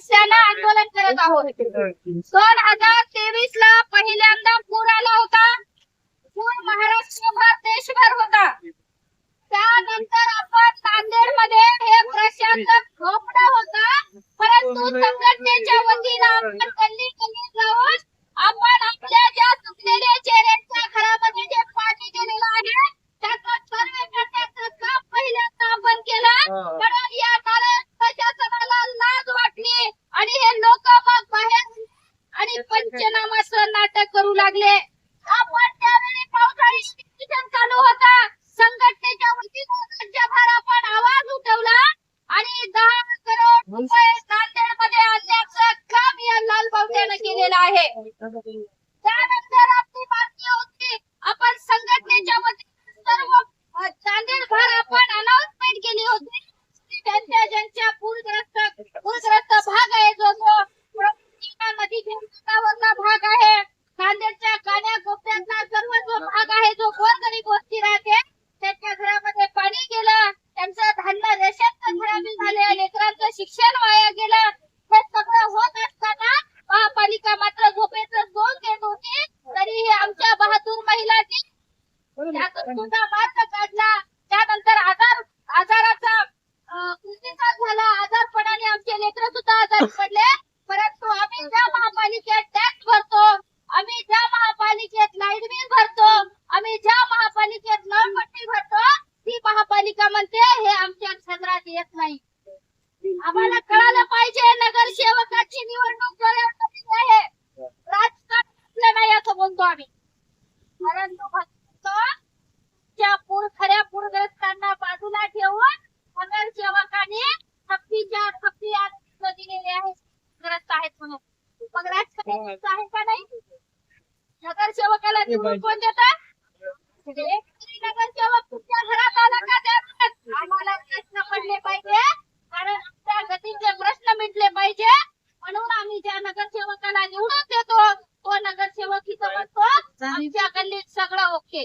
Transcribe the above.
समस्यांना आंदोलन करत आहोत. दोन हजार तेवीस ला पहिल्यांदा पूर आला होता. पूर महाराष्ट्रभर देशभर होता. त्यानंतर आपण नांदेडमध्ये हे प्रशासक झोपडा होता. परंतु संघटनेच्या वतीनं आपण गल्ली गल्ली जाऊन आपण आपल्या ज्या चुकलेल्या चेहऱ्यांच्या घरामध्ये जे पाणी गेलेलं आहे त्याचा सर्वे करण्याचं काम पहिल्यांदा आपण केलं म्हणून या कारण प्रशासनाला लाज वाटली आणि हे लोक मग बाहेर आणि पंचनामाचं नाटक करू लागले. आपण त्यावेळी पावसाळी शिक्षण चालू होता. संघटनेच्या वतीनं राज्यभर आपण आवाज उठवला आणि दहा करोड रुपये सुद्धा मार्ग काढला. त्यानंतर आजार आजाराचा प्रतिसाद झाला. आजारपणाने आमचे लेकर सुद्धा आजारी पडले. परंतु आम्ही ज्या महापालिकेत टॅक्स भरतो आम्ही ज्या महापालिकेत लाइट बिल भरतो आम्ही ज्या महापालिकेत नळपट्टी भरतो ती महापालिका म्हणते हे आमच्या क्षेत्रात येत नाही. आम्हाला कळालं पाहिजे नगरसेवकाची निवडणूक आहे. राजकारण नाही असं बोलतो आम्ही. परंतु त्या पूर खऱ्या पूरग्रस्तांना बाजूला ठेवून नगरसेवकाने थप्पीच्या थप्पी आदेश दिलेले आहे ग्रस्त आहेत म्हणून. मग राजकारण आहे का नाही? नगरसेवकाला निवडून कोण देतात नगरसेवक तुमच्या घरात आला का त्या आम्हाला प्रश्न पडले पाहिजे. कारण आमच्या गतीचे प्रश्न मिटले पाहिजे. म्हणून आम्ही ज्या नगरसेवकाला निवडून देतो तो नगरसेवक इथं म्हणतो आमच्या गल्लीत सगळं ओके.